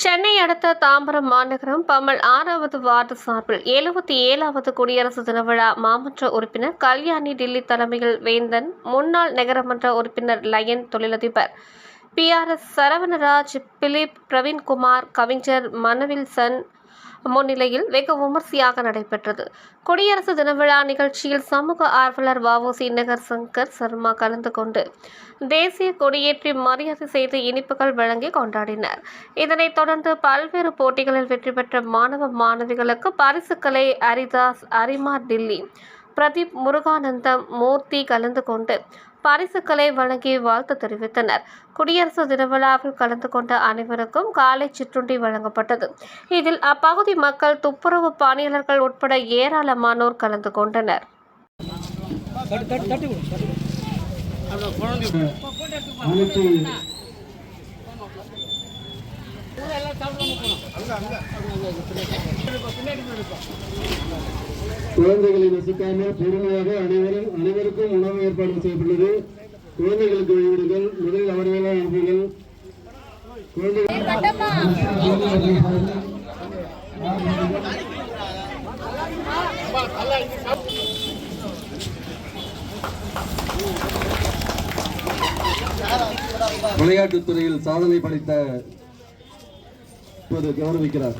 சென்னை அடுத்த தாம்பரம் மாநகரம் பமல் ஆறாவது வார்டு சார்பில் எழுபத்தி ஏழாவது குடியரசு தின விழா மாமன்ற உறுப்பினர் கல்யாணி டில்லி தலைமையில் வேந்தன் முன்னாள் நகரமன்ற உறுப்பினர் லயன் தொழிலதிபர். P. R. S. Saravanaraj Philip Praveenkumar கவிஞர் மனவில்சன் முன்னிலையில் வெகு விமர்சையாக நடைபெற்றது. குடியரசு தின விழா நிகழ்ச்சியில் சமூக ஆர்வலர் வஉசி நகர் சங்கர் சர்மா கலந்து கொண்டு தேசிய கொடியேற்றி மரியாதை செய்து இனிப்புகள் வழங்கி கொண்டாடினர். இதனைத் தொடர்ந்து பல்வேறு போட்டிகளில் வெற்றி பெற்ற மாணவ மாணவிகளுக்கு பரிசுகளை ஹரிதாஸ் அரிமா டில்லி பிரதீப் முருகானந்தம் மூர்த்தி கலந்து கொண்டு பரிசுகளை வழங்கி வாழ்த்து தெரிவித்தனர். குடியரசு தின விழாவில் கலந்து கொண்ட அனைவருக்கும் காலை சிற்றுண்டி வழங்கப்பட்டது. இதில் அப்பகுதி மக்கள் துப்புரவு பணியாளர்கள் உட்பட ஏராளமானோர் கலந்து கொண்டனர். அனைத்து குழந்தைகளை நசுக்காமல் பொறுமையாக அனைவரும் அனைவருக்கும் உணவு ஏற்பாடு செய்யப்பட்டுள்ளது. குழந்தைகளுக்கு வழிவிடுங்கள். முதலில் அவர்களாக அனுப்புங்கள். விளையாட்டுத் துறையில் சாதனை படைத்த இப்போது கௌரவிக்கிறார்.